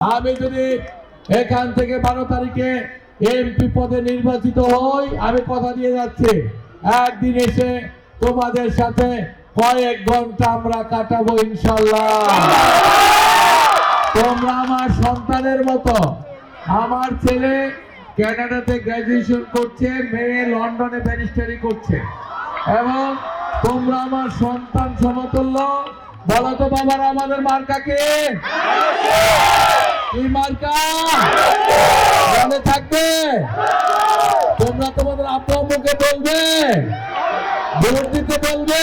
আমি যদি এখান থেকে বারো তারিখে এমপি পদে নির্বাচিত হই, আমি কথা দিয়ে যাচ্ছি। একদিন এসে তোমাদের সাথে কয়েক ঘণ্টা আমরা কাটাবো ইনশাল্লাহ। তোমরা আমার সন্তানের মতো। আমার ছেলে ক্যানাডাতে গ্র্যাজুয়েশন করছে, মেয়ে লন্ডনে ব্যারিস্টারি করছে। এবং তোমরা আমার সন্তান সমতুল্য। বলো তো বাবার, আমাদের মার্কাকে কি মার্কা। মনে থাকবে? তোমরা তোমাদের আব্বু আম্মুকে বলবে। ভোট দিতে বলবে।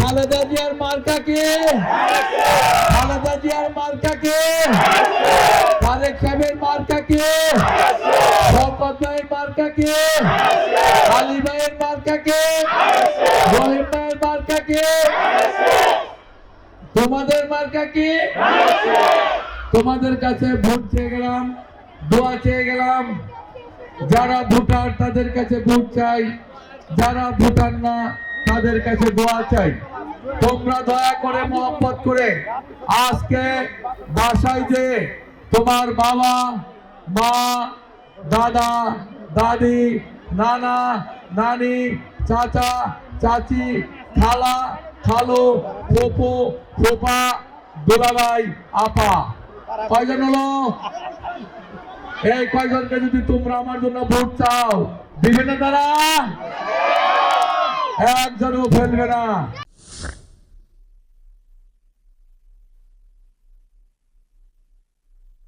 খালেদা জিয়ার মার্কাকে। খালেদা জিয়ার মার্কাকে। তারেক সাহেবের মার্কাকে। শওকত ভাইয়ের মার্কাকে। আলী ভাইয়ের মার্কাকে। রহিম ভাইয়ের মার্কাকে। তোমাদের মার্কা কি? তোমাদের কাছে ভোট চেয়ে গেলাম, দোয়া চেয়ে গেলাম। যারা ভোটার, তাদের কাছে ভোট চাই। যারা ভোটার না, তাদের কাছে দোয়া চাই। তোমরা দয়া করে মহব্বত করে আজকে বাসায় যে তোমার বাবা, মা, দাদা, দাদি, নানা, নানি, চাচা, চাচি, খালা, খালু, ফুপু, ফুপা, দুলাভাই, আপা। কয়জন হলো? এই কয়জনকে যদি তোমরা আমার জন্য ভোট চাও, দিবে না তারা? একজনও ফেলবে না।